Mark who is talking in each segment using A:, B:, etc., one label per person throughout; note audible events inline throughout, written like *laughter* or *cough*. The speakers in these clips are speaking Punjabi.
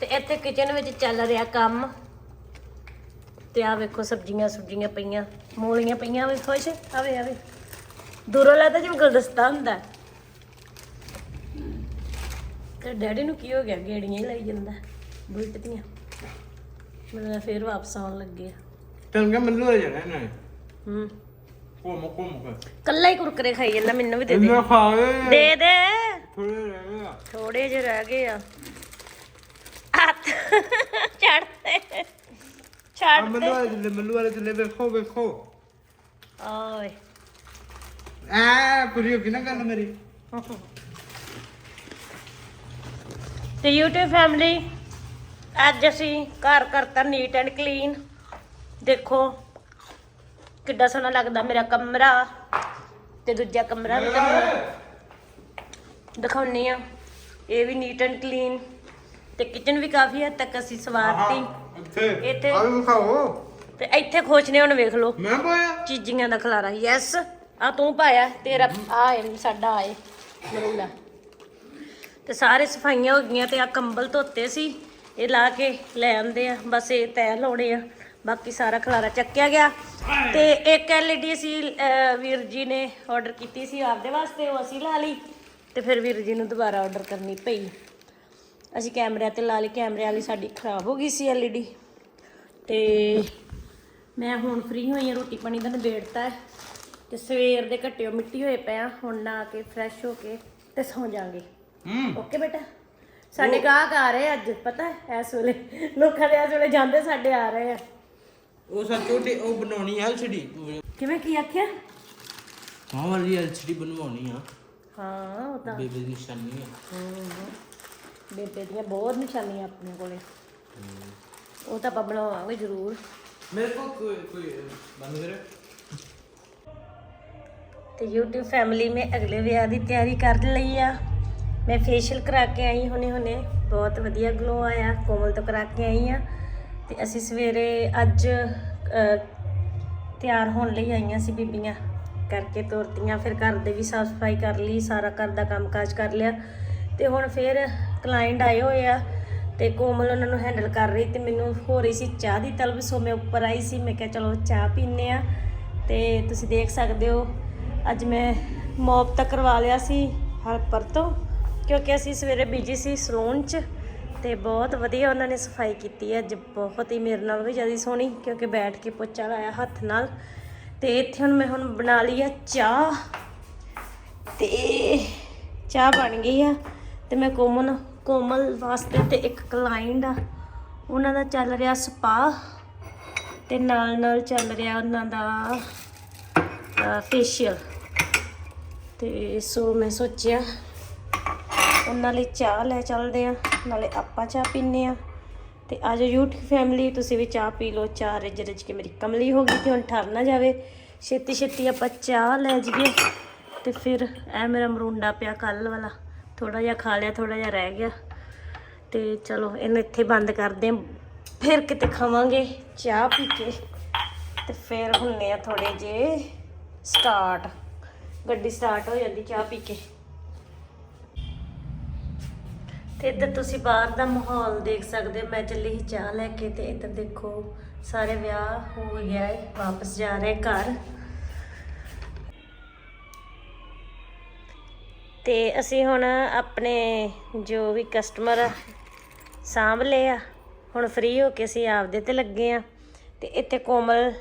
A: ਤੇ ਇੱਥੇ ਕਿਚਨ ਵਿੱਚ ਚੱਲ ਰਿਹਾ ਕੰਮ। ਤੇ ਆ ਵੇਖੋ ਸਬਜ਼ੀਆਂ ਸੁਬਜ਼ੀਆਂ ਪਈਆਂ ਮੂਲੀਆਂ ਪਈਆਂ ਵੀ ਖੁਸ਼? ਆਵੇ ਆਵੇ। ਦੂਰੋਂ ਲੱਗਦਾ ਜਿਵੇਂ ਗੁਲਦਸਤਾ ਹੁੰਦਾ। ਤੇ ਡੈਡੀ ਨੂੰ ਕੀ ਹੋ ਗਿਆ? ਗੇੜੀਆਂ ਹੀ ਲਾਈ ਜਾਂਦਾ ਬੁਲਟ ਦੀਆਂ ਮੈਨੂੰ ਫੇਰ ਵਾਪਸ ਆਉਣ ਲੱਗੇ
B: ਤੈਨੂੰ ਕਿਹਾ ਮੈਨੂੰ ਲੈ ਜਾਣਾ ਨਾ।
A: ਹੂੰ।
B: ਘੁੰਮ ਘੁੰਮ ਕੇ
A: ਕੱਲਾ ਹੀ ਕੁਰਕਰੇ ਖਾਈ ਜਾਂਦਾ ਮੈਨੂੰ ਵੀ ਦੇ ਦੇ। ਦੇ ਦੇ।
B: ਥੋੜੇ ਰਹਿ ਗਏ ਆ।
A: ਥੋੜੇ ਜਿਹੇ ਰਹਿ ਗਏ ਆ। ਹੱਥ ਛੱਡ ਦੇ
B: ਆ
A: ਛੱਡ
B: ਮੈਨੂੰ ਵਾਲੇ ਮੈਨੂੰ ਵਾਲੇ ਚੱਲੇ ਵੇਖੋ ਵੇਖੋ।
A: ਓਏ।
B: ਐ ਪੂਰੀ ਹੋ ਗਈ ਨਾ ਗੱਲ ਮੇਰੀ।
A: ਤੇ YouTube ਫੈਮਿਲੀ ਅੱਜ ਅਸੀਂ ਘਰ ਕਰਤਾ ਨੀਟ ਐਂਡ ਕਲੀਨ ਦੇਖੋ ਕਿੱਡਾ ਸੋਹਣਾ ਲੱਗਦਾ ਮੇਰਾ ਕਮਰਾ। ਤੇ ਦੂਜਾ ਕਮਰਾ ਵੀ ਤੁਹਾਨੂੰ ਦਿਖਾਉਣੀ ਆ। ਇਹ ਵੀ ਨੀਟ ਐਂਡ ਕਲੀਨ ਤੇ ਕਿਚਨ ਵੀ ਕਾਫੀ ਹੱਦ ਤੱਕ ਅਸੀਂ ਸਵਾਰਤੀ
B: ਇੱਥੇ।
A: ਇੱਥੇ-
B: ਆ ਵੀ ਖਾਓ
A: ਤੇ ਇੱਥੇ ਖੋਚਨੇ ਹੁਣ ਵੇਖ ਲਓ।
B: ਮੈਂ ਪਾਇਆ?
A: ਚੀਜ਼ੀਆਂ ਦਾ ਖਲਾਰਾ। ਯੈਸ ਆ ਤੂੰ ਪਾਇਆ ਤੇਰਾ ਆ ਏ ਸਾਡਾ ਆਏ ਮਰੂਲਾ ਤੇ ਸਾਰੇ ਸਫਾਈਆਂ ਹੋ ਗਈਆਂ ਤੇ ਆ ਕੰਬਲ ਧੋਤੇ ਸੀ। ਇਹ ਲਾ ਕੇ ਲੈ ਆਂਦੇ ਆ। ਬਸ ਇਹ ਤੈ ਲਾਉਣੇ ਆ। ਬਾਕੀ ਸਾਰਾ ਖਲਾਰਾ ਚੱਕਿਆ ਗਿਆ। ਤੇ ਇੱਕ ਐਲਈਡੀ ਅਹ, ਵੀਰ ਜੀ ਨੇ ਆਰਡਰ ਕੀਤੀ ਸੀ। ਆਪਦੇ ਵਾਸਤੇ ਉਹ ਅਸੀਂ ਲਾ ਲਈ। ਤੇ ਫਿਰ ਵੀਰ ਜੀ ਨੂੰ ਦੁਬਾਰਾ ਆਰਡਰ ਕਰਨੀ ਪਈ। ਅਸੀਂ ਕੈਮਰਿਆਂ ਤੇ ਲਾ ਲਈ ਕੈਮਰੇ ਵਾਲੀ ਸਾਡੀ ਖਰਾਬ ਹੋ ਗਈ ਸੀ ਐਲਈਡੀ ਤੇ ਮੈਂ ਹੁਣ ਫ੍ਰੀ ਹੋਈ ਹਾਂ ਰੋਟੀ ਪਾਣੀ ਦਾ ਨਿਬੇੜਤਾ ਤੇ ਸਵੇਰ ਦੇ ਘਟਿਓ ਮਿੱਟੀ ਹੋਏ ਪਿਆ ਹੁਣ ਨਾ ਕੇ ਫਰੈਸ਼ ਹੋ ਕੇ ਤੇ ਸੌ ਜਾਾਂਗੇ
B: ਹੂੰ।
A: ਓਕੇ ਬੇਟਾ? ਸਾਡੇ ਗਾਹਕ ਆ ਰਹੇ ਅੱਜ ਪਤਾ ਹੈ ਇਸ ਵੇਲੇ ਲੋਕਾਂ ਦੇ ਇਸ ਵੇਲੇ ਜਾਂਦੇ ਸਾਡੇ ਆ ਰਹੇ ਆ।
B: ਉਹ ਸੱਚ ਉਹ ਬਣਾਉਣੀ ਐਲਸੀਡੀ
A: ਕਿਵੇਂ ਕੀ ਆਖਿਆ?
B: ਹਾਂ ਵਾਲੀ ਐਲਸੀਡੀ ਬਣਵਾਉਣੀ ਆ।
A: ਹਾਂ ਉਹ ਤਾਂ।
B: ਬੇਬੇ ਦੀ ਨਿਸ਼ਾਨੀ ਆ
A: ਹਮ, ਬੇਬੇ ਦੀਆਂ ਬਹੁਤ ਨਿਸ਼ਾਨੀਆਂ ਆਪਣੇ ਕੋਲੇ। ਉਹ ਤਾਂ ਆਪਾਂ ਬਣਾਵਾਂਗੇ ਜ਼ਰੂਰ।
B: ਮੇਰੇ ਕੋਲ ਕੋਈ ਕੋਈ ਬੰਦ ਕਰੇ
A: ਤੇ YouTube ਫੈਮਿਲੀ ਮੈਂ ਅਗਲੇ ਵਿਆਹ ਦੀ ਤਿਆਰੀ ਕਰ ਲਈ ਆ। ਮੈਂ ਫੇਸ਼ੀਅਲ ਕਰਾ ਕੇ ਆਈ ਹੁਣੇ ਹੁਣੇ। ਬਹੁਤ ਵਧੀਆ ਗਲੋ ਆਇਆ ਕੋਮਲ ਤੋਂ ਕਰਾ ਕੇ ਆਈ ਆ। ਤੇ ਅਸੀਂ ਸਵੇਰੇ ਅੱਜ ਅਹ, ਤਿਆਰ ਹੋਣ ਲਈ ਆਈਆਂ ਸੀ ਬੀਬੀਆਂ। ਕਰਕੇ ਤੁਰਤੀਆਂ, ਫਿਰ ਘਰ ਦੇ ਵੀ ਸਾਫ਼ ਸਫ਼ਾਈ ਕਰ ਲਈ, ਸਾਰਾ ਘਰ ਦਾ ਕੰਮਕਾਜ ਕਰ ਲਿਆ। ਤੇ ਹੁਣ ਫਿਰ ਕਲਾਇੰਟ ਆਏ ਹੋਏ ਆ ਤੇ ਕੋਮਲ ਉਹਨਾਂ ਨੂੰ ਹੈਂਡਲ ਕਰ ਰਹੀ ਤੇ ਮੈਨੂੰ ਹੋ ਰਹੀ ਸੀ ਚਾਹ ਦੀ ਤਲਬ, ਸੋ ਮੈਂ ਉੱਪਰ ਆਈ ਸੀ, ਮੈਂ ਕਿਹਾ ਚਲੋ ਚਾਹ ਪੀਨੇ ਆ ਤੇ ਤੁਸੀਂ ਦੇਖ ਸਕਦੇ ਹੋ, ਅੱਜ ਮੈਂ ਮੌਪ ਤਾਂ ਕਰਵਾ ਲਿਆ ਸੀ ਹੈਲਪਰ ਤੋਂ, ਕਿਉਂਕਿ ਅਸੀਂ ਸਵੇਰੇ ਬਿਜ਼ੀ ਸੀ ਸਲੂਨ 'ਚ ਤੇ ਬਹੁਤ ਵਧੀਆ ਉਹਨਾਂ ਨੇ ਸਫ਼ਾਈ ਕੀਤੀ ਹੈ। ਅੱਜ ਬਹੁਤ ਹੀ ਮੇਰੇ ਨਾਲ ਵੀ ਜ਼ਿਆਦਾ ਸੋਹਣੀ, ਕਿਉਂਕਿ ਬੈਠ ਕੇ ਪੋਚਾ ਲਾਇਆ ਹੱਥ ਨਾਲ। ਤੇ ਇੱਥੇ ਹੁਣ ਮੈਂ ਹੁਣ ਬਣਾ ਲਈ ਆ ਚਾਹ। ਤੇ ਚਾਹ ਬਣ ਗਈ ਆ ਤੇ ਮੈਂ ਕੋਮਲ ਕੋਮਲ ਵਾਸਤੇ ਤੇ ਇੱਕ ਕਲਾਇੰਟ ਆ। ਉਹਨਾਂ ਦਾ ਚੱਲ ਰਿਹਾ ਸਪਾ ਤੇ ਨਾਲ ਨਾਲ ਚੱਲ ਰਿਹਾ ਉਹਨਾਂ ਦਾ ਫੇਸ਼ੀਅਲ ਤੇ ਸੋ ਮੈਂ ਸੋਚਿਆ, ਉਹਨਾਂ ਲਈ ਚਾਹ ਲੈ ਚੱਲਦੇ ਆ, ਨਾਲੇ ਆਪਾਂ ਚਾਹ ਪੀਨੇ ਆ। ਤੇ ਅੱਜ YouTube ਫੈਮਿਲੀ ਤੁਸੀਂ ਵੀ ਚਾਹ ਪੀ ਲਓ, ਚਾਹ ਰਿਜ ਰਿਜ ਕੇ ਮੇਰੀ ਕਮਲੀ ਹੋ ਗਈ ਤੇ ਹੁਣ ਠਰ ਨਾ ਜਾਵੇ। ਛੇਤੀ ਛੇਤੀ ਆਪਾਂ ਚਾਹ ਲੈ ਜਾਈਏ ਤੇ ਫਿਰ ਐ ਮੇਰਾ ਮਰੂੰਡਾ ਪਿਆ ਕੱਲ ਵਾਲਾ। ਥੋੜਾ ਜਿਹਾ ਖਾ ਲਿਆ ਥੋੜਾ ਜਿਹਾ ਰਹਿ ਗਿਆ। ਤੇ ਚਲੋ ਇਹਨੂੰ ਇੱਥੇ ਬੰਦ ਕਰਦੇ ਆ ਫਿਰ ਕਿਤੇ ਖਾਵਾਂਗੇ ਚਾਹ ਪੀ ਕੇ। ਤੇ ਫਿਰ ਹੁੰਨੇ ਆ ਥੋੜੇ ਜੇ ਸਟਾਰਟ ਗੱਡੀ ਸਟਾਰਟ ਹੋ ਜਾਂਦੀ ਚਾਹ ਪੀ ਕੇ। ਤੇ ਇੱਧਰ ਤੁਸੀਂ ਬਾਹਰ ਦਾ ਮਾਹੌਲ ਦੇਖ ਸਕਦੇ ਹੋ। ਮੈਂ ਚੱਲੀ ਸੀ ਚਾਹ ਲੈ ਕੇ ਤੇ ਇੱਧਰ ਦੇਖੋ, ਸਾਰੇ ਵਿਆਹ ਹੋ ਗਿਆ ਹੈ ਵਾਪਸ ਜਾ ਰਹੇ ਘਰ। ਤੇ ਅਸੀਂ ਹੁਣ ਆਪਣੇ ਜੋ ਵੀ ਕਸਟਮਰ ਸਾਂਭ ਲਏ ਆ, ਹੁਣ ਫ੍ਰੀ ਹੋ ਕੇ ਅਸੀਂ ਆਪਦੇ ਤੇ ਲੱਗੇ ਆ। ਤੇ ਇੱਥੇ ਕੋਮਲ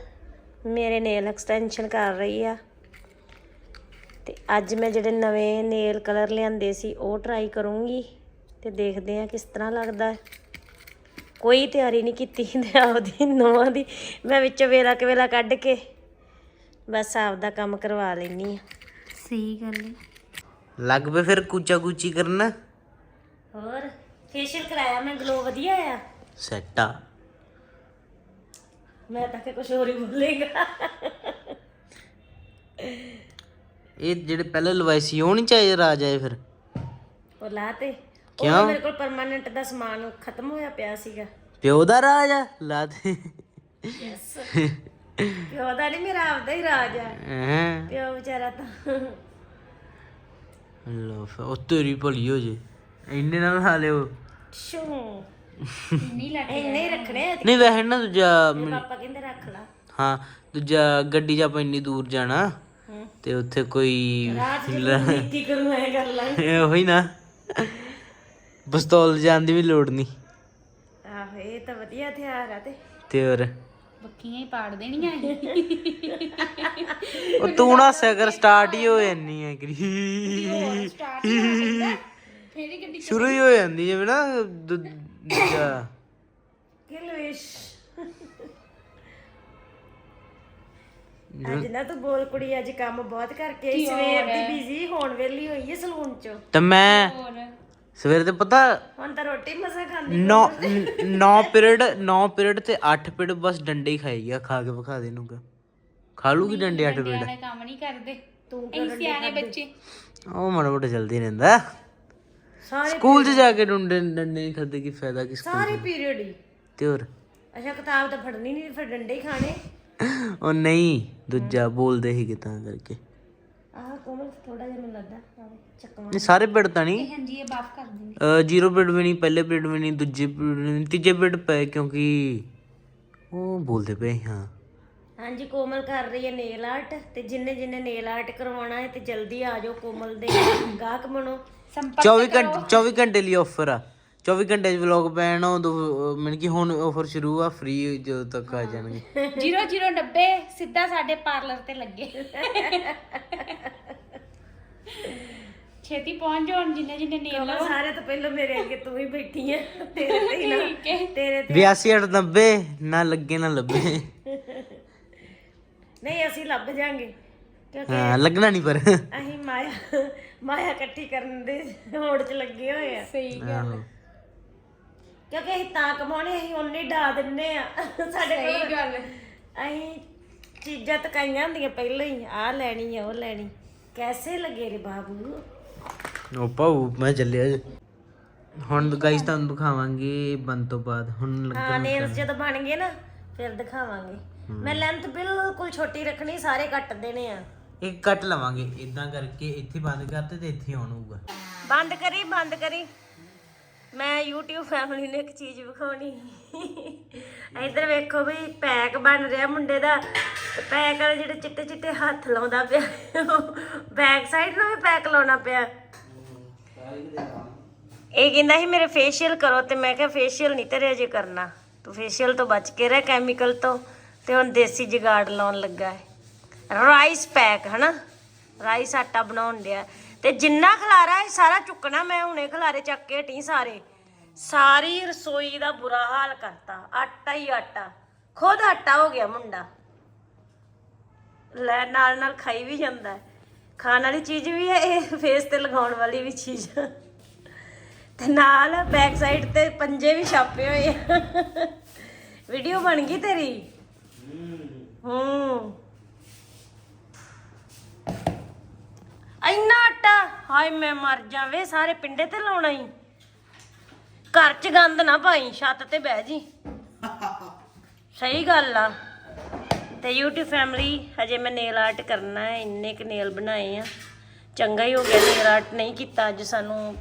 A: ਮੇਰੇ ਨੇਲ ਐਕਸਟੈਂਸ਼ਨ ਕਰ ਰਹੀ ਆ। ਤੇ ਅੱਜ ਮੈਂ ਜਿਹੜੇ ਨਵੇਂ ਨੇਲ ਕਲਰ ਲਿਆਂਦੇ ਸੀ, ਉਹ ਟਰਾਈ ਕਰੂੰਗੀ। ਤੇ ਦੇਖਦੇ ਆ ਕਿਸ ਤਰ੍ਹਾਂ ਲੱਗਦਾ ਹੈ। ਕੋਈ ਤਿਆਰੀ ਨਹੀਂ ਕੀਤੀ ਤੇ ਆਪਦੀ ਨਵਾਂ ਦੀ। ਮੈਂ ਵਿੱਚ ਵੇਲਾ ਕਵੇਲਾ ਕੱਢ ਕੇ ਬਸ ਆਪਦਾ ਕੰਮ ਕਰਵਾ ਲੈਣੀ ਆ ਸਹੀ ਗੱਲ ਹੈ।
B: ਲੱਗ ਪਏ ਫਿਰ ਕੂਚਾ ਕੂਚੀ ਕਰਨਾ?
A: ਹੋਰ ਫੇਸ਼ੀਅਲ ਕਰਾਇਆ ਮੈਂ ਗਲੋ ਵਧੀਆ ਆ।
B: ਸੈੱਟ ਆ।
A: ਮੈਂ ਤਾਂ ਕਿ ਕੁਝ ਹੋਰ ਹੀ ਬੋਲੇਗਾ।
B: ਇਹ ਜਿਹੜੇ ਪਹਿਲੇ ਲਵਾਈ ਸੀ ਉਹ ਨਹੀਂ ਚਾਹੀਏ ਰਾਜ ਆਏ ਫਿਰ?
A: ਉਹ ਲਾ ਤੇ। ਉਹ
B: ਕਿਉਂ?
A: ਮੇਰੇ ਕੋਲ ਪਰਮਾਨੈਂਟ ਦਾ ਸਮਾਨ ਖਤਮ ਹੋਇਆ ਪਿਆ ਸੀਗਾ।
B: ਪਿਓ ਦਾ ਰਾਜ ਆ? ਲਾ ਦੇ।
A: ਯੈਸ ਪਿਓ ਦਾ ਨਹੀਂ ਮੇਰਾ ਆਪਦਾ ਹੀ ਰਾਜ ਆ।
B: ਹੈਂ।
A: ਪਿਓ ਵਿਚਾਰਾ ਤਾਂ।
B: ਲੋ ਫਿਰ ਉਹ ਤੇਰੀ ਭਲੀ ਹੋ ਜੇ। ਇੰਨੇ ਨਾਲ ਖਾ ਲਿਓ।
A: ਸ਼ੂ ਇੰਨੇ ਹੀ ਰੱਖਣੇ ਆ
B: ਨਹੀਂ ਵੈਸੇ ਨਾ ਦੂਜਾ
A: ਤੇ ਪਾਪਾ ਕਹਿੰਦੇ ਰੱਖ ਲਾ।
B: ਹਾਂ ਦੂਜਾ ਗੱਡੀ 'ਚ ਆਪਾਂ ਇੰਨੀ ਦੂਰ ਜਾਣਾ ਤੇ ਉੱਥੇ ਕੋਈ
A: ਰਾਤ ਦੀ ਨੀਤੀ ਕਰੂ ਐ ਕਰ ਲਾਂ
B: ਇਹ ਉਹੀ ਨਾ। ਪਿਸਤੌਲ ਜਾਣ ਦੀ ਵੀ ਲੋੜ ਨਹੀਂ।
A: ਆਹੋ ਇਹ ਤਾਂ ਵਧੀਆ ਹਥਿਆਰ ਆ ਤੇ।
B: ਤੇ ਹੋਰ?
C: ਬੱਕੀਆਂ ਹੀ ਪਾੜ ਦੇਣੀਆਂ
B: ਉਹ ਤੂੰ ਨਾ ਸਗਰ ਸਟਾਰਟ ਹੀ ਹੋ ਜਾਂਦੀ ਹੈ
C: ਸਟਾਰਟ ਫੇਰ ਗੱਡੀ
B: ਸ਼ੁਰੂ ਹੀ ਹੋ ਜਾਂਦੀ ਜਿਵੇਂ ਨਾ ਦੂਜਾ।
A: ਕਿਲਵਿਸ਼ ਅੱਜ ਨਾ ਤੂੰ ਬੋਲ ਕੁੜੀ ਅੱਜ ਕੰਮ ਬਹੁਤ ਕਰਕੇ ਸਵੇਰ ਦੀ ਬਿਜ਼ੀ ਹੋਣ ਵੇਲੀ ਹੋਈ ਹੈ ਸਲੂਨ ਚ।
B: ਤੇ ਮੈਂ ਸਵੇਰੇ ਤੇ ਪਤਾ
A: ਹੁਣ ਤਾਂ ਰੋਟੀ ਮਸਾ ਖਾਂਦੀ
B: 9 9 ਪੀਰੀਅਡ 9 ਪੀਰੀਅਡ ਤੇ 8 ਪੀਰੀਅਡ ਬਸ ਡੰਡੇ ਹੀ ਖਾਈ ਗਿਆ ਖਾ ਕੇ ਵਿਖਾ ਦੇ ਨੂੰ ਖਾ ਲੂਗੀ ਡੰਡੇ 8 ਪੀਰੀਅਡ?
C: ਨਿਆਣੇ ਕੰਮ ਨਹੀਂ ਕਰਦੇ।
A: ਤੂੰ
C: ਅਸੀਂ ਸਿਆਣੇ ਬੱਚੇ।
B: ਉਹ ਮਾੜਾ ਮੋਟਾ ਜਲਦੀ ਰਹਿੰਦਾ
A: ਸਾਰੇ
B: ਸਕੂਲ 'ਚ ਜਾ ਕੇ ਡੰਡੇ ਡੰਡੇ ਨਹੀਂ ਖਾਦੇ ਕੀ ਫਾਇਦਾ ਕੀ ਸਕੂਲ
A: ਸਾਰੇ ਪੀਰੀਅਡ ਹੀ।
B: ਤੇ ਹੋਰ?
A: ਅੱਛਾ ਕਿਤਾਬ ਤਾਂ ਫੜਨੀ ਨਹੀਂ ਫਿਰ ਡੰਡੇ ਹੀ ਖਾਣੇ।
B: ਉਹ ਨਹੀਂ ਦੂਜਾ ਬੋਲਦੇ ਸੀ ਤਾਂ ਕਰਕੇ।
A: ਕੋਮਲ ਥੋੜਾ ਜਿਹਾ ਮੈਨੂੰ ਲੱਗਦਾ ਆਹ ਚੱਕਵਾ।
B: ਨਹੀਂ ਸਾਰੇ ਪੀਰੀਅਡ ਤਾਂ ਨਹੀਂ।
C: ਹਾਂਜੀ ਇਹ ਬਾਫ ਕਰ ਦਿੰਦੇ।
B: ਅ, ਜ਼ੀਰੋ ਪੀਰੀਅਡ ਵੀ ਨਹੀਂ ਪਹਿਲੇ ਪੀਰੀਅਡ ਵੀ ਨਹੀਂ ਦੂਜੇ ਪੀਰੀਅਡ ਵੀ ਨਹੀਂ ਤੀਜੇ ਪੀਰੀਅਡ ਪਏ ਕਿਉਂਕਿ ਉਹ ਬੋਲਦੇ ਪਏ ਹਾਂ।
A: ਹਾਂਜੀ ਕੋਮਲ ਕਰ ਰਹੀ ਹੈ ਨੇਲ ਆਰਟ ਤੇ ਜਿੰਨੇ ਜਿੰਨੇ ਨੇਲ ਆਰਟ ਕਰਵਾਉਣਾ ਹੈ ਤੇ ਜਲਦੀ ਆ ਜਾਓ ਕੋਮਲ ਦੇ *coughs* ਗਾਹਕ ਬਣੋ।
C: ਸੰਪਰਕ
B: 24 ਘੰਟੇ 24 ਘੰਟੇ ਲਈ ਆਫਰ ਆ। 24 ਘੰਟੇ ਚ ਵਲੌਗ ਪੈਣ ਉਦੋਂ ਮੈਨੂੰ ਕਿ ਹੁਣ ਆਫਰ ਸ਼ੁਰੂ ਆ ਫ੍ਰੀ ਜਦੋਂ ਤੱਕ ਆ ਜਾਣਗੇ।
C: 0090 ਸਿੱਧਾ ਸਾਡੇ ਪਾਰਲਰ ਤੇ ਲੱਗੇ। *laughs* ਛੇਤੀ ਪਹੁੰਚ ਜਾਓ ਹੁਣ ਜਿੰਨੇ ਜਿੰਨੇ ਨੇਲ
A: ਕੋਮਲ ਸਾਰੇ ਤੋਂ ਪਹਿਲਾਂ ਮੇਰੇ ਅੱਗੇ ਤੂੰ ਹੀ ਬੈਠੀ ਹੈ ਤੇਰੇ ਤੇ ਹੀ ਨਾ
C: ਠੀਕ ਹੈ।
A: ਤੇਰੇ ਤੇ
B: 8290 ਨਾ। ਲੱਗੇ ਨਾ ਲੱਭੇ।
A: ਨਹੀਂ ਅਸੀਂ ਲੱਭ ਜਾਾਂਗੇ ਕਿਉਂਕਿ
B: ਹਾਂ ਲੱਗਣਾ ਨਹੀਂ ਪਰ।
A: ਅਸੀਂ ਮਾਇਆ ਮਾਇਆ ਇਕੱਠੀ ਕਰਨ ਦੇ ਹੋੜ 'ਚ ਲੱਗੇ ਹੋਏ ਆ।
C: ਸਹੀ
B: ਆਹੋ।
A: ਕਿਉਂਕਿ ਅਸੀਂ ਤਾਂ ਕਮਾਉਣੇ ਅਸੀਂ ਉਹਨੇ ਡਾ ਦਿੰਨੇ ਆ। ਸਾਡੇ ਕੋਲ
C: ਸਹੀ ਗੱਲ
A: ਅਸੀਂ ਚੀਜ਼ਾਂ ਤਕਾਈਆਂ ਹੁੰਦੀਆਂ ਪਹਿਲਾਂ ਹੀ ਆਹ ਲੈਣੀ ਆ ਉਹ ਲੈਣੀ। ਕੈਸੇ ਲੱਗੇ ਰੇ ਬਾਬੂ?
B: ਉਹ ਪਾਉ ਮੈਂ ਚੱਲਿਆ ਜੀ। ਹੁਣ ਗਾਈਸ ਤੁਹਾਨੂੰ ਦਿਖਾਵਾਂਗੇ ਬੰਦ ਤੋਂ ਬਾਅਦ। ਹੁਣ
A: ਹਾਂ
B: ਲੱਗਣ
A: ਨੇਲਸ ਜਦੋਂ ਬਣ ਗਏ ਨਾ ਫਿਰ ਦਿਖਾਵਾਂਗੇ। ਮੈਂ ਲੈਂਥ ਬਿਲਕੁਲ ਛੋਟੀ ਰੱਖਣੀ ਸਾਰੇ ਕੱਟ ਦੇਣੇ ਆ।
B: ਇੱਕ ਕੱਟ ਲਵਾਂਗੇ ਇਦਾਂ ਕਰਕੇ ਇੱਥੇ ਬੰਦ ਕਰਤੇ ਤੇ ਇੱਥੇ ਆਉਣ ਹੋਊਗਾ।
A: ਬੰਦ ਕਰੀ ਬੰਦ ਕਰੀ। ਮੈਂ YouTube ਫੈਮਿਲੀ ਨੂੰ ਇੱਕ ਚੀਜ਼ ਵਿਖਾਉਣੀ। ਇੱਧਰ ਵੇਖੋ ਵੀ ਪੈਕ ਬਣ ਰਿਹਾ ਮੁੰਡੇ ਦਾ। ਤੇ ਪੈਕ ਵਾਲੇ ਜਿਹੜੇ ਚਿੱਟੇ ਚਿੱਟੇ ਹੱਥ ਲਾਉਂਦਾ ਪਿਆ ਬੈਕ ਸਾਈਡ ਨੂੰ ਵੀ ਪੈਕ ਲਾਉਣਾ ਪਿਆ। ਇਹ ਕਹਿੰਦਾ ਸੀ, ਮੇਰੇ ਫੇਸ਼ੀਅਲ ਕਰੋ ਤੇ ਮੈਂ ਕਿਹਾ ਫੇਸ਼ੀਅਲ ਨਹੀਂ ਤੇਰੇ ਅਜੇ ਕਰਨਾ। ਤੂੰ ਫੇਸ਼ੀਅਲ ਤੋਂ ਬਚ ਕੇ ਰਹਿ ਕੈਮੀਕਲ ਤੋਂ ਤੇ ਹੁਣ ਦੇਸੀ ਜੁਗਾੜ ਲਾਉਣ ਲੱਗਾ ਹੈ। ਰਾਈਸ ਪੈਕ ਹਨਾ? ਰਾਈਸ ਆਟਾ ਬਣਾਉਣ ਡਿਆ। ਤੇ ਜਿੰਨਾ ਖਲਾਰਾ ਹੈ ਸਾਰਾ ਚੁੱਕਣਾ ਮੈਂ ਹੁਣੇ ਖਲਾਰੇ ਚੱਕ ਕੇ ਹਟੀ ਸਾਰੇ। ਸਾਰੀ ਰਸੋਈ ਦਾ ਬੁਰਾ ਹਾਲ ਕਰਤਾ। ਆਟਾ ਹੀ ਆਟਾ। ਖੁਦ ਆਟਾ ਹੋ ਗਿਆ ਮੁੰਡਾ। ਲੈ ਨਾਲ ਨਾਲ ਖਾਈ ਵੀ ਜਾਂਦਾ ਹੈ। ਖਾਣ ਵਾਲੀ ਚੀਜ਼ ਵੀ ਹੈ ਇਹ ਫੇਸ ਤੇ ਲਗਾਉਣ ਵਾਲੀ ਵੀ ਚੀਜ਼। ਤੇ ਨਾਲ ਬੈਕ ਸਾਈਡ ਤੇ ਪੰਜੇ ਵੀ ਛਾਪੇ ਹੋਏ ਆ। ਵੀਡੀਓ ਬਣ ਗਈ ਤੇਰੀ? ਹੂੰ। ਇੰਨਾ ਆਟਾ। ਹਾਏ, ਮੈਂ ਮਰ ਜਾਵੇ ਸਾਰੇ ਪਿੰਡੇ ਤੇ ਲਾਉਣਾ ਹੀ ਘਰ ਚ ਗੰਦ ਨਾ ਪਾਈ, ਛੱਤ ਤੇ ਬਹਿ ਜੀ। ਸਹੀ ਗੱਲ ਆ। ਤੇ YouTube ਫੈਮਿਲੀ ਹਜੇ ਮੈਂ ਨੇਲ ਆਰਟ ਕਰਨਾ ਹੈ, ਇੰਨੇ ਕੁ ਨੇਲ ਬਣਾਏ ਆ। ਚੰਗਾ ਹੀ ਹੋ ਗਿਆ ਨੇਲ ਆਰਟ ਨਹੀਂ ਕੀਤਾ, ਅੱਜ ਸਾਨੂੰ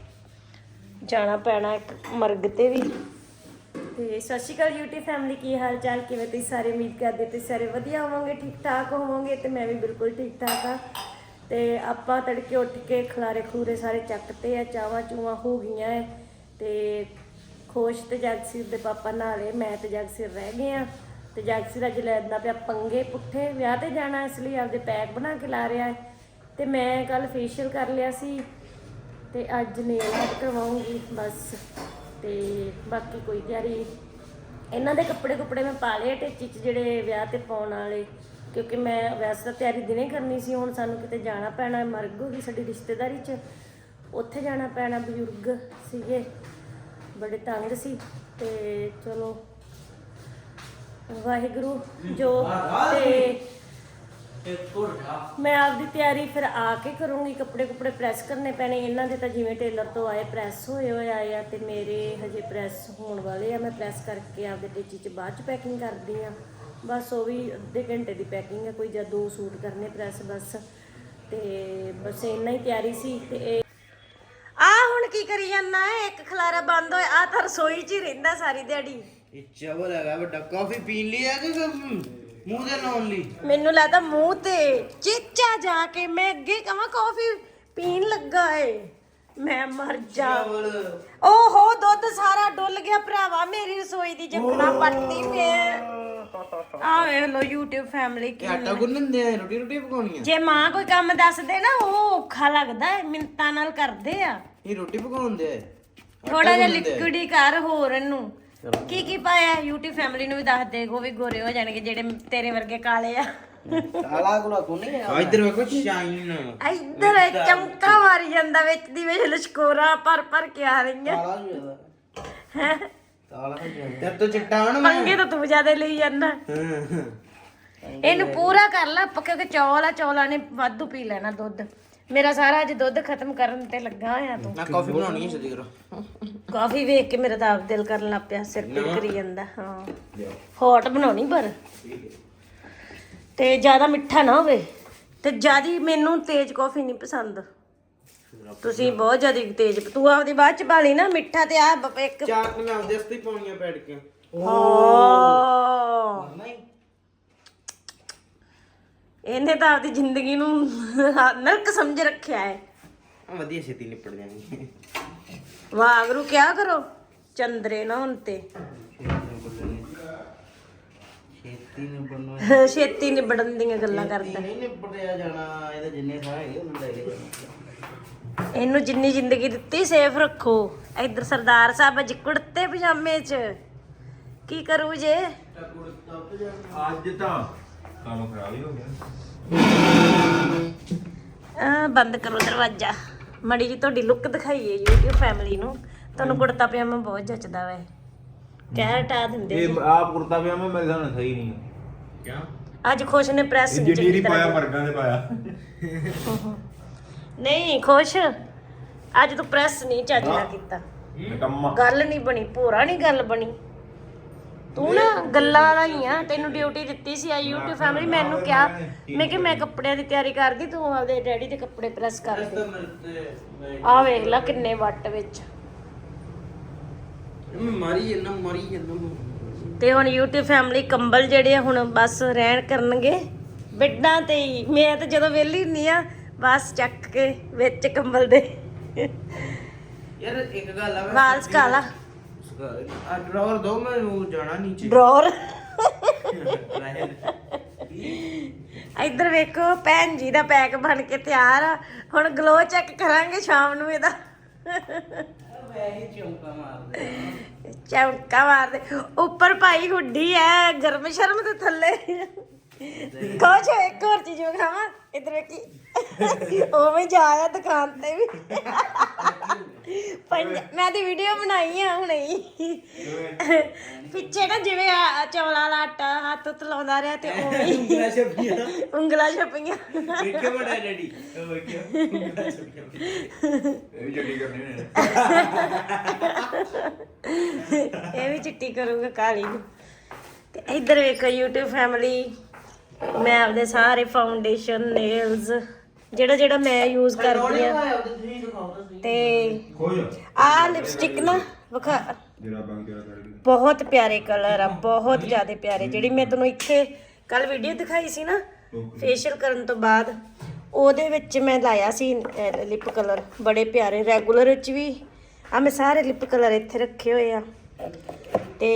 A: ਜਾਣਾ ਪੈਣਾ ਇੱਕ ਮਰਗ ਤੇ ਵੀ। ਤੇ ਸਤਿ ਸ਼੍ਰੀ ਅਕਾਲ YouTube ਫੈਮਿਲੀ ਕੀ ਹਾਲ ਚਾਲ ਕਿਵੇਂ ਤੁਸੀਂ ਸਾਰੇ? ਉਮੀਦ ਕਰਦੇ ਤੇ ਸਾਰੇ ਵਧੀਆ ਹੋਵੋਗੇ ਠੀਕ ਠਾਕ ਹੋਵੋਗੇ, ਤੇ ਮੈਂ ਵੀ ਬਿਲਕੁਲ ਠੀਕ ਠਾਕ ਆ। ਤੇ ਆਪਾਂ ਤੜਕੇ ਉੱਠ ਕੇ ਖਲਾਰੇ ਖੂਰੇ ਸਾਰੇ ਚੱਕਤੇ ਆ, ਚਾਵਾ ਚੂਵਾ ਹੋ ਗਈਆਂ ਐ। ਤੇ ਖੁਸ਼ ਤੇ ਜਗਸੀਰ ਦੇ ਪਾਪਾ ਨਾਲੇ ਮੈਂ ਤੇ ਜਗਸੀਰ ਰਹਿ ਗਏ ਆ। ਤੇ ਜਗਸੀਰ ਅੱਜ ਲੈਂਦਾ ਪਿਆ ਪੰਗੇ ਪੁੱਠੇ, ਵਿਆਹ ਤੇ ਜਾਣਾ ਇਸ ਲਈ ਆਪਦੇ ਪੈਕ ਬਣਾ ਕੇ ਲਾ ਰਿਹਾ ਹੈ ਤੇ ਮੈਂ ਕੱਲ ਫੇਸ਼ੀਅਲ ਕਰ ਲਿਆ ਸੀ ਤੇ ਅੱਜ ਨੇਲ ਆਰਟ ਕਰਵਾਉਂਗੀ ਬਸ। ਤੇ ਬਾਕੀ ਕੋਈ ਤਿਆਰੀ ਇਹਨਾਂ ਦੇ ਕੱਪੜੇ ਕੁਪੜੇ ਮੈਂ ਪਾ ਲਏ ਟੇਚੀ ਚ ਜਿਹੜੇ ਵਿਆਹ ਤੇ ਪਾਉਣ ਵਾਲੇ। ਕਿਉਂਕਿ ਮੈਂ ਵੈਸੇ ਤਾਂ ਤਿਆਰੀ ਦਿਨੇ ਕਰਨੀ ਸੀ ਹੁਣ ਸਾਨੂੰ ਕਿਤੇ ਜਾਣਾ ਪੈਣਾ ਮਰਗ ਹੋ ਗਈ ਸਾਡੀ ਰਿਸ਼ਤੇਦਾਰੀ ਚ ਉੱਥੇ ਜਾਣਾ ਪੈਣਾ ਬਜ਼ੁਰਗ ਸੀਗੇ ਬੜੇ ਤੰਗ ਸੀ ਤੇ ਚਲੋ ਵਾਹਿਗੁਰੂ ਜੋ ਤੇ ਮੈਂ ਆਪਦੀ ਤਿਆਰੀ ਫਿਰ ਆ ਕੇ ਕਰੂੰਗੀ ਕੱਪੜੇ ਕੁਪੜੇ ਪ੍ਰੈਸ ਕਰਨੇ ਪੈਣੇ ਇਹਨਾਂ ਦੇ ਤਾਂ ਜਿਵੇਂ ਟੇਲਰ ਤੋਂ ਆਏ ਪ੍ਰੈਸ ਹੋਏ ਹੋਏ ਆਏ ਆ ਤੇ ਮੇਰੇ ਹਜੇ ਪ੍ਰੈਸ ਹੋਣ ਵਾਲੇ ਆ ਮੈਂ ਪ੍ਰੈਸ ਕਰਕੇ ਆਪਦੇ ਟੇਚੀ ਚ ਬਾਅਦ ਚ ਪੈਕਿੰਗ ਕਰਦੀ ਆ। ਬਸ ਉਹ ਵੀ ਅੱਧੇ ਘੰਟੇ ਦੀ ਪੈਕਿੰਗ ਆ ਕੋਈ ਜਾਂ ਦੋ ਸੂਟ ਕਰਨੇ ਪ੍ਰੈਸ ਬਸ। ਤੇ ਬਸ ਇੰਨਾ ਹੀ ਤਿਆਰੀ ਸੀ ਤੇ ਇਹ ਕੀ ਕਰੀ ਜਾਂਦਾ ਹੈ ਇੱਕ ਖਲਾਰਾ ਬੰਦ ਹੋਇਆ ਆ ਤਾਂ ਰਸੋਈ 'ਚ ਹੀ ਰਹਿੰਦਾ ਸਾਰੀ ਦਿਹਾੜੀ।
B: ਇਹ ਚਵਲ ਹੈਗਾ ਵੱਡਾ ਕਾਫੀ ਪੀਣ ਲਈ ਆ ਕਿ ਮੂੰਹ ਦੇ ਲਾਉਣ ਲਈ?
A: ਮੈਨੂੰ ਲੱਗਦਾ ਮੂੰਹ ਤੇ। ਚੇਚਾ ਜਾ ਕੇ ਮੈਂ ਅੱਗੇ ਕਹਾਂ ਕਾਫੀ ਪੀਣ ਲੱਗਾ ਏ। ਮੈਂ ਮਰ ਜਾ। ਓਹੋ ਦੁੱਧ ਸਾਰਾ ਡੁੱਲ ਗਿਆ ਭਰਾਵਾ ਮੇਰੀ ਰਸੋਈ ਦੀ ਜੱਕਣਾ ਪੱਟੀ ਫੇਰ ਆ ਵੇਖ ਲੋ YouTube ਫੈਮਿਲੀ
B: ਇਹ ਆਟਾ ਗੁੰਨਣ ਦੇ ਆ ਰੋਟੀ ਰੋਟੀ ਪਕਾਉਣੀ ਆ?
A: ਜੇ ਮਾਂ ਕੋਈ ਕੰਮ ਦੱਸਦੇ ਨਾ ਉਹ ਔਖਾ ਲੱਗਦਾ ਹੈ ਮਿੰਤਾਂ ਨਾਲ ਕਰਦੇ ਆ।
B: ਇਹ ਰੋਟੀ ਪਕਾਉਣ ਦੇ ਆ
A: ਥੋੜਾ ਜਿਹਾ ਲਿਕਵਿਡ ਹੀ ਕਰ ਹੋਰ ਇਹਨੂੰ। ਕੀ ਕੀ ਪਾਇਆ YouTube ਫੈਮਿਲੀ ਨੂੰ ਵੀ ਦੱਸ ਦੇ ਉਹ ਵੀ ਗੋਰੇ ਹੋ ਜਾਣਗੇ ਜਿਹੜੇ ਤੇਰੇ ਵਰਗੇ ਕਾਲੇ ਆ।
B: ਕਾਲਾ ਗੁਲਾ ਕੋਨੇ ਆ ਇੱਧਰ ਵੇਖੋ ਸ਼ਾਈਨ
A: ਇੱਧਰ ਚਮਕਾ ਮਾਰੀ ਜਾਂਦਾ ਵਿੱਚ ਦੀ ਵਿੱਚ ਲਸ਼ਕੋਰਾ ਭਰ ਭਰ ਕੇ ਆ ਰਹੀਆਂ।
B: ਕਾਲਾ ਵੀ ਤੇ ਤੂੰ ਚਿੱਟਾ ਹਣ ਮੈਂ।
A: ਪੰਗੇ ਤਾਂ ਤੂੰ ਜ਼ਿਆਦਾ ਲਈ ਜਾਂਦਾ। ਇਹਨੂੰ ਪੂਰਾ ਕਰ ਲੈ ਕਿਉਂਕਿ ਚੌਲ ਆ ਚੌਲਾਂ ਨੇ ਵਾਧੂ ਪੀ ਲੈਣਾ ਦੁੱਧ। ਮੇਰਾ ਸਾਰਾ ਅੱਜ ਦੁੱਧ ਖਤਮ ਕਰਨ ਤੇ ਲੱਗਾ ਹੋਇਆ ਤੂੰ।
B: ਮੈਂ ਕਾਫੀ ਬਣਾਉਣੀ ਹੈ ਛੇਤੀ ਕਰੋ।
A: ਕਾਫੀ ਵੇਖ ਕੇ ਮੇਰਾ ਤਾਂ ਆਪ ਦਿਲ ਕਰਨ ਲੱਗ ਪਿਆ ਸਿਰ ਪੀੜ ਕਰੀ ਜਾਂਦਾ ਹਾਂ। ਹੌਟ ਬਣਾਉਣੀ ਪਰ। ਤੇ ਜ਼ਿਆਦਾ ਮਿੱਠਾ ਨਾ ਹੋਵੇ। ਤੇ ਜਿਆਦੀ ਮੈਨੂੰ ਤੇਜ਼ ਕਾਫੀ ਨਹੀਂ ਪਸੰਦ। ਤੁਸੀਂ ਬਹੁਤ ਜ਼ਿਆਦਾ ਤੇਜ਼ ਤੂੰ ਆਪਦੀ ਬਾਅਦ ਚ ਪਾ ਲਈ ਨਾ ਮਿੱਠਾ ਤੇ ਆ ਬ- ਇੱਕ
B: ਚਾਰ ਤੇ ਮੈਂ ਆਪਦੇ ਵਾਸਤੇ ਹੀ ਪਾਉਣੀਆਂ ਬੈਠ ਕੇ।
A: ਓ
B: ਨਹੀਂ
A: ਇਹਨੇ ਤਾਂ ਆਪਦੀ ਜ਼ਿੰਦਗੀ ਨੂੰ ਨਰਕ ਸਮਝ ਰੱਖਿਆ ਹੈ।
B: ਆ ਵਧੀਆ ਛੇਤੀ ਨਿਪਟ ਜਾਣਗੇ।
A: ਵਾਗਰੂ ਕਿਆ ਕਰੋ? ਚੰਦਰੇ ਨਾ ਹੁਣ ਤੇ।
B: ਛੇਤੀ ਨਿਪੜਨਾ
A: ਛੇਤੀ ਨਿਬੜਨ ਦੀਆਂ ਗੱਲਾਂ ਕਰਦਾ।
B: ਨਹੀਂ ਨਿਪੜਿਆ ਜਾਣਾ ਇਹਦੇ ਜਿੰਨੇ ਸਾਹ ਹੈਗੇ ਉਹਨਾਂ ਲੈ ਕੇ ਜਾਣਾ।
A: ਇਹਨੂੰ ਜਿੰਨੀ ਜ਼ਿੰਦਗੀ ਦਿੱਤੀ ਸੇਫ ਰੱਖੋ। ਇੱਧਰ ਸਰਦਾਰ ਸਾਹਿਬ ਅੱਜ ਕੁੜਤੇ ਪਜਾਮੇ 'ਚ। ਕੀ ਕਰੂ ਜੇ?
D: ਅੱਜ ਤਾਂ ਕੰਮ ਖਰਾਬ ਹੀ ਹੋ ਗਿਆ।
A: ਆ ਬੰਦ ਕਰੋ ਦਰਵਾਜ਼ਾ। ਮੜੀ ਜੀ ਤੁਹਾਡੀ ਲੁੱਕ ਦਿਖਾਈਏ YouTube ਫੈਮਿਲੀ ਨੂੰ। ਤੁਹਾਨੂੰ ਕੁੜਤਾ ਪਜਾਮਾ ਬਹੁਤ ਜੱਚਦਾ ਵੈ। ਕਹਿ ਹਟਾ ਦਿੰਦੇ।
D: ਇਹ ਆਪ ਕੁਰਤਾ ਪਜਾਮਾ ਮੇਰੇ ਨਾਲ ਸਹੀ ਨਹੀਂ
B: ਕਿਆ?
A: ਅੱਜ ਖੁਸ਼ ਨੇ ਪ੍ਰੈਸ ਨਹੀਂ
D: ਪਾਇਆ ਵਰਗਾਂ ਦੇ ਪਾਇਆ।
A: ਨਹੀਂ ਖੁਸ਼। ਅੱਜ ਤੂੰ ਪ੍ਰੈਸ ਨਹੀਂ ਚੱਜ ਨਾਲ ਕੀਤਾ।
D: ਨਿਕੰਮਾ।
A: ਗੱਲ ਨਹੀਂ ਬਣੀ ਭੋਰਾ ਨਹੀਂ ਗੱਲ ਬਣੀ। ਤੂੰ ਨਾ ਗੱਲਾਂ ਵਾਲਾ ਹੀ ਆ। ਤੈਨੂੰ ਡਿਊਟੀ ਦਿੱਤੀ ਸੀ ਆ YouTube ਫੈਮਿਲੀ ਮੈਨੂੰ ਕਿਹਾ। ਮੈਂ ਕਿ ਮੈਂ ਕੱਪੜਿਆਂ ਦੀ ਤਿਆਰੀ ਕਰਦੀ ਤੂੰ ਆਪਦੇ ਡੈਡੀ ਦੇ ਕੱਪੜੇ ਪ੍ਰੈਸ ਕਰ ਦੇ। ਆ ਵੇਖ ਲੈ ਕਿੰਨੇ ਵੱਟ ਵਿੱਚ।
B: ਮੈਂ ਮਾਰੀ ਜੰਨਾ ਮਾਰੀ ਜੰਨਾ
A: ਤੇ ਹੁਣ YouTube ਫੈਮਿਲੀ ਕੰਬਲ ਜਿਹੜੇ ਆ ਹੁਣ ਬਸ ਰਹਿਣ ਕਰਨਗੇ। ਬਿੱਡਾਂ ਤੇ ਹੀ। ਮੈਂ ਤਾਂ ਜਦੋਂ ਵਿਹਲੀ ਹੁੰਦੀ ਆ ਬਸ ਚੱਕ ਕੇ ਵਿੱਚ ਕੰਬਲ ਦੇ।
B: ਯਾਰ ਇੱਕ ਗੱਲ ਆ
A: ਵਾਲ ਸਕਾ ਲਾ।
B: ਆ ਡਰਾਵਰ ਦੋ ਮੈਨੂੰ ਜਾਣਾ ਨੀਚੇ।
A: ਡਰੋਰ ਇੱਧਰ ਵੇਖੋ ਭੈਣ ਜੀ ਦਾ ਪੈਕ ਬਣ ਕੇ ਤਿਆਰ ਆ। ਹੁਣ ਗਲੋ ਚੈੱਕ ਕਰਾਂਗੇ ਸ਼ਾਮ ਨੂੰ ਇਹਦਾ।
B: ਚੌਂਕਾ ਮਾਰਦੇ
A: ਉੱਪਰ ਪਾਈ ਹੁੱਡੀ ਐ ਗਰਮ ਸ਼ਰਮ ਤੇ ਥੱਲੇ। ਕੁਛ ਇੱਕ ਹੋਰ ਚੀਜ਼ ਵਿਖਾਵਾਂ ਇੱਧਰ ਵੇਖੀ। ਉਵੇਂ ਜਾ ਆ ਦੁਕਾਨ ਤੇ ਵੀ। ਪੰਜ ਮੈਂ ਤੇ ਵੀਡੀਓ ਬਣਾਈ ਆ ਹੁਣੇ ਹੀ। ਪਿੱਛੇ ਨਾ ਜਿਵੇਂ ਆ ਚੌਲਾਂ ਆਟਾ ਹੱਥ ਉੱਤੇ ਲਾਉਂਦਾ ਰਿਹਾ ਤੇ ਉਵੇਂ ਹੀ।
B: ਉਂਗਲਾਂ ਛੱਪੀਆਂ।
A: ਉਂਗਲਾਂ ਛਪੀਆਂ।
B: ਵੇਖੇ ਬੜਾ ਡੈਡੀ। ਉਹ ਵੇਖਿਆ ਉਂਗਲਾਂ ਛੱਪੀਆਂ।
D: ਇਹ ਵੀ ਜੱਡੀ ਕਰਨੀ ਨੇ।
A: ਇਹ ਵੀ ਚਿੱਟੀ ਕਰੂਗਾ ਕਾਲੀ ਨੂੰ। ਤੇ ਇੱਧਰ ਵੇਖੋ YouTube ਫੈਮਿਲੀ ਮੈਂ ਆਪਦੇ ਸਾਰੇ ਫਾਊਂਡੇਸ਼ਨ ਨੇਲਸ ਜਿਹੜਾ ਜਿਹੜਾ ਮੈਂ ਯੂਜ਼ ਕਰਦੀ ਆ।
B: ਤਾਂ
A: ਆਹ ਲਿਪਸਟਿਕ ਨਾ ਵਿਖਾ। ਬਹੁਤ ਪਿਆਰੇ ਕਲਰ ਆ ਬਹੁਤ ਜ਼ਿਆਦਾ ਪਿਆਰੇ। ਜਿਹੜੀ ਮੈਂ ਤੁਹਾਨੂੰ ਇੱਥੇ ਕੱਲ ਵੀਡੀਓ ਦਿਖਾਈ ਸੀ ਨਾ ਫੇਸ਼ੀਅਲ ਕਰਨ ਤੋਂ ਬਾਅਦ ਉਹਦੇ ਵਿੱਚ ਮੈਂ ਲਾਇਆ ਸੀ ਲਿਪ ਕਲਰ ਬੜੇ ਪਿਆਰੇ ਰੈਗੂਲਰ ਵਿੱਚ ਵੀ। ਆ ਮੈਂ ਸਾਰੇ ਲਿਪ ਕਲਰ ਇੱਥੇ ਰੱਖੇ ਹੋਏ ਆ। ਤੇ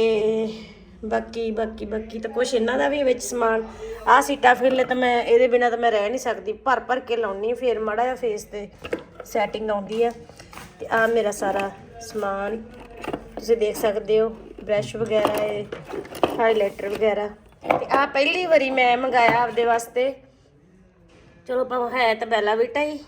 A: ਬਾਕੀ ਬਾਕੀ ਬਾਕੀ ਤਾਂ ਕੁਛ ਇਹਨਾਂ ਦਾ ਵੀ ਵਿੱਚ ਸਮਾਨ। ਆ ਸੀਟਾ ਫਿਰਲੇ ਤਾਂ ਮੈਂ ਇਹਦੇ ਬਿਨਾ ਤਾਂ ਮੈਂ ਰਹਿ ਨਹੀਂ ਸਕਦੀ। ਭਰ ਭਰ ਕੇ ਲਾਉਣੀ ਫੇਰ ਮੜਾ ਜਿਹਾ ਫੇਸ ਤੇ ਸੈਟਿੰਗ ਆਉਂਦੀ ਆ। ਤੇ ਆ ਮੇਰਾ ਸਾਰਾ ਸਮਾਨ ਤੁਸੀਂ ਦੇਖ ਸਕਦੇ ਹੋ ਬ੍ਰਸ਼ ਵਗੈਰਾ ਹੈ ਹਾਈਲਾਈਟਰ ਵਗੈਰਾ। ਤੇ ਆ ਪਹਿਲੀ ਵਾਰੀ ਮੈਂ ਮੰਗਾਇਆ ਆਪਦੇ ਵਾਸਤੇ। ਚਲੋ ਭਾਵੇਂ ਹੈ ਤਾਂ ਬੈਲਾ ਵੀਟਾ ਹੀ।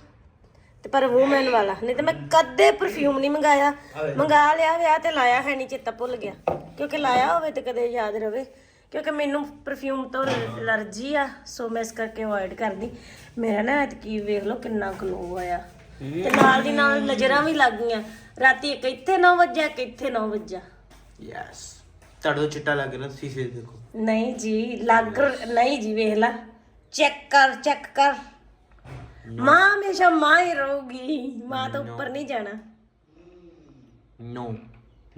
A: ਤੇ ਪਰ ਵੂਮਨ ਵਾਲਾ ਨਹੀਂ ਤਾਂ ਮੈਂ ਕਦੇ ਪਰਫਿਊਮ ਨਹੀਂ ਮੰਗਾਇਆ। ਮੰਗਾ ਲਿਆ ਵਿਆਹ ਤੇ ਲਾਇਆ ਹੈ ਨਹੀਂ ਚੇਤਾ ਭੁੱਲ ਗਿਆ। ਕਿਉਂਕਿ ਲਾਇਆ ਹੋਵੇ ਤੇ ਕਦੇ ਯਾਦ ਰਵੇ ਕਿਉਂਕਿ ਮੈਨੂੰ ਪਰਫਿਊਮ ਤੋਂ ਅਲਰਜੀ ਆ ਸੋ ਮੈਂ ਇਸ ਕਰਕੇ ਅਵੋਇਡ ਕਰਦੀ। ਮੇਰਾ ਨਾ ਐਤਕੀ ਵੇਖ ਲਓ ਕਿੰਨਾ ਗਲੋ ਆਇਆ। ਤੇ ਨਾਲ ਦੀ ਨਾਲ ਨਜ਼ਰਾਂ ਵੀ ਲੱਗ ਗਈਆਂ। ਰਾਤੀ ਇੱਕ ਇੱਥੇ 9 ਵਜੇ ਇੱਕ ਇੱਥੇ 9 ਵਜੇ
B: ਯੈਸ ਤੁਹਾਡੇ ਚਿੱਟਾ ਲੱਗ ਰਿਹਾ ਸ਼ੀਸ਼ੇ ਤੇ ਦੇਖੋ।
A: ਨਹੀਂ ਜੀ ਲੱਗ ਨਹੀਂ ਜੀ ਵੇਖ ਲੈ। ਚੈੱਕ ਕਰ ਚੈੱਕ ਕਰ। ਮਾਂ ਹਮੇਸ਼ਾ ਮਾਂ ਹੀ ਰਹੂਗੀ। ਮਾਂ ਤੋਂ ਉੱਪਰ ਨਹੀਂ ਜਾਣਾ।
B: No,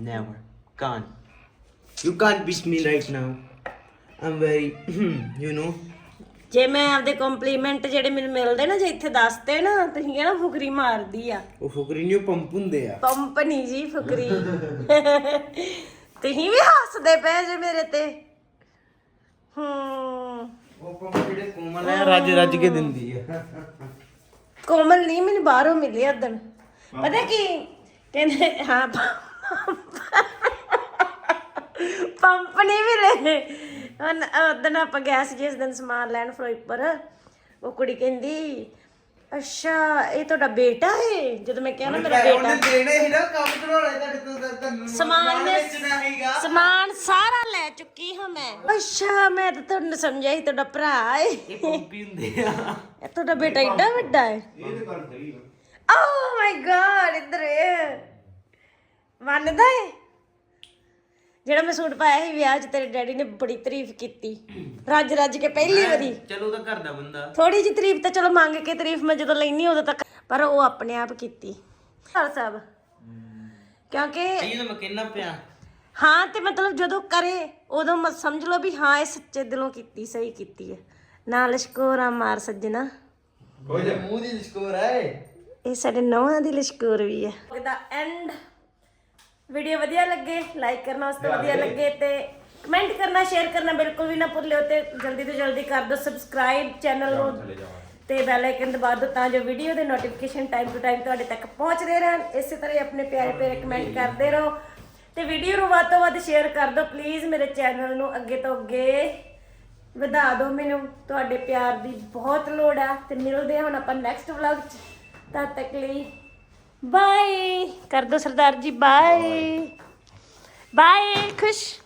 B: never. Can't. You can't beat me right now. I'm very, you know.
A: ਜੇ ਮੈਂ ਆਪਦੇ ਕੰਪਲੀਮੈਂਟ ਜਿਹੜੇ ਮੈਨੂੰ ਮਿਲਦੇ ਨਾ ਜੇ ਇੱਥੇ ਦੱਸਦੇ ਨਾ ਤੁਸੀਂ ਕਹਿਣਾ ਫੁਕਰੀ ਮਾਰਦੀ ਆ।
B: ਉਹ ਫੁਕਰੀ ਨਹੀਂ ਉਹ ਪੰਪ ਹੁੰਦੇ ਆ।
A: ਪੰਪ ਨਹੀਂ ਜੀ ਫੁਕਰੀ। ਤੁਸੀਂ ਵੀ ਹੱਸਦੇ ਪਏ ਜੇ ਮੇਰੇ ਤੇ। ਹੂੰ।
B: ਉਹ ਪੰਪ ਜਿਹੜੇ ਕੋਮਲ ਹੈ ਰੱਜ ਰੱਜ ਕੇ ਦਿੰਦੀ ਆ।
A: ਕੋਮਲ ਨਹੀਂ ਮੈਨੂੰ ਬਾਹਰੋਂ ਮਿਲੇ ਉਦਣ ਪਤਾ ਕੀ? ਕਹਿੰਦੇ ਹਾਂ ਪੰਪ ਨਹੀਂ ਮਿਲੇ। ਉਦਣ ਆਪਾਂ ਗਏ ਸੀ ਜਿਸ ਦਿਨ ਸਮਾਨ ਲੈਣ ਫਿਰੋਜ਼ਪੁਰ। ਉਹ ਕੁੜੀ ਕਹਿੰਦੀ ਅੱਛਾ ਇਹ ਤੁਹਾਡਾ ਬੇਟਾ ਹੈ ਜਦੋਂ ਮੈਂ ਕਿਹਾ ਨਾ ਮੇਰਾ ਬੇਟਾ।
B: ਦੇਣੇ ਸੀ ਨਾ ਕੰਮ ਚੜਾਉਣੇ ਤੁਹਾਡੇ ਤੋਂ ਤੁਹਾਨੂੰ
A: ਸਮਾਨ
B: ਵੇਚਣਾ ਹੈਗਾ
A: ਸਮਾਨ ਸਾਰਾ ਲੈ ਚੁੱਕੀ ਹਾਂ ਮੈਂ। ਅੱਛਾ ਮੈਂ ਤਾਂ ਤੁਹਾਨੂੰ ਸਮਝਿਆ ਸੀ ਤੁਹਾਡਾ ਭਰਾ ਹੈ
B: ਇਹ ਪੰਪੀ ਹੁੰਦੇ ਆ।
A: ਇਹ ਤੁਹਾਡਾ ਬੇਟਾ ਏਡਾ ਵੱਡਾ ਹੈ
D: ਇਹ ਤੇ ਗੱਲ ਸਹੀ ਆ।
A: ਓ ਮਾਈ ਗॉड ਇੱਧਰ ਇਹ। ਮੰਨਦਾ ਏ? ਜਿਹੜਾ ਮੈਂ ਸੂਟ ਪਾਇਆ ਸੀ ਵਿਆਹ 'ਚ ਤੇਰੇ ਡੈਡੀ ਨੇ ਬੜੀ ਤਾਰੀਫ ਕੀਤੀ। ਰੱਜ ਰੱਜ ਕੇ ਪਹਿਲੀ ਵਾਰੀ।
B: ਚਲੋ ਤਾਂ ਘਰ ਦਾ ਬੰਦਾ।
A: ਥੋੜੀ ਜਿਹੀ ਤਾਰੀਫ ਤਾਂ ਚਲੋ ਮੰਗ ਕੇ ਤਾਰੀਫ ਮੈਂ ਜਦੋਂ ਲੈਣੀ ਉਦੋਂ ਤੱਕ। ਪਰ ਉਹ ਆਪਣੇ ਆਪ ਕੀਤੀ। ਹਰ ਸਾਹਿਬ ਕਿਉਂਕਿ
B: ਇਹ ਤਾਂ ਮੈਂ ਕਹਿਣਾ ਪਿਆ।
A: ਹਾਂ ਤੇ ਮਤਲਬ ਜਦੋਂ ਕਰੇ ਉਦੋਂ ਮ ਸਮਝ ਲਓ ਵੀ ਹਾਂ ਇਹ ਸੱਚੇ ਦਿਲੋਂ ਕੀਤੀ ਸਹੀ ਕੀਤੀ ਹੈ। ਨਾਲ ਸ਼ਕੋਰਾ ਮਾਰ ਸੱਜਣਾ।
B: ਮੂੰਹ ਦੀ ਸਕੋਰ ਹੈ
A: ਇਹ। ਸਾਡੇ ਨੌਹਾਂ ਦੀ ਲਸ਼ਕੂਰ ਵੀ ਹੈ। ਦਾ ਐਂਡ ਵੀਡੀਓ ਵਧੀਆ ਲੱਗੇ ਲਾਈਕ ਕਰਨਾ ਉਸ ਤੋਂ ਵਧੀਆ ਲੱਗੇ ਤੇ ਕਮੈਂਟ ਕਰਨਾ ਸ਼ੇਅਰ ਕਰਨਾ ਬਿਲਕੁਲ ਵੀ ਨਾ ਭੁੱਲਿਓ ਤੇ ਜਲਦੀ ਤੋਂ ਜਲਦੀ ਕਰ ਦਿਓ ਸਬਸਕ੍ਰਾਈਬ ਚੈਨਲ ਨੂੰ। ਤੇ ਬੈਲ ਆਈਕਨ ਦਬਾ ਦਿਓ ਤਾਂ ਜੋ ਵੀਡੀਓ ਦੇ ਨੋਟੀਫਿਕੇਸ਼ਨ ਟਾਈਮ ਟੂ ਟਾਈਮ ਤੁਹਾਡੇ ਤੱਕ ਪਹੁੰਚਦੇ ਰਹਿਣ। ਇਸੇ ਤਰ੍ਹਾਂ ਹੀ ਆਪਣੇ ਪਿਆਰੇ ਪਿਆਰੇ ਕਮੈਂਟ ਕਰਦੇ ਰਹੋ। ਤੇ ਵੀਡੀਓ ਨੂੰ ਵੱਧ ਤੋਂ ਵੱਧ ਸ਼ੇਅਰ ਕਰ ਦਿਓ ਪਲੀਜ਼ ਮੇਰੇ ਚੈਨਲ ਨੂੰ ਅੱਗੇ ਤੋਂ ਅੱਗੇ। ਵਧਾ ਦਿਓ ਮੈਨੂੰ। ਤੁਹਾਡੇ ਪਿਆਰ ਦੀ ਬਹੁਤ ਲੋੜ ਆ। ਤੇ ਮਿਲਦੇ ਹਾਂ ਹੁਣ ਆਪਾਂ ਨੈਕਸਟ ਵਲੌਗ 'ਚ। ਤਦ ਤੱਕ ਲਈ ਬਾਏ। ਕਰ ਦਿਓ ਸਰਦਾਰ ਜੀ ਬਾਏ। ਬਾਏ ਖੁਸ਼।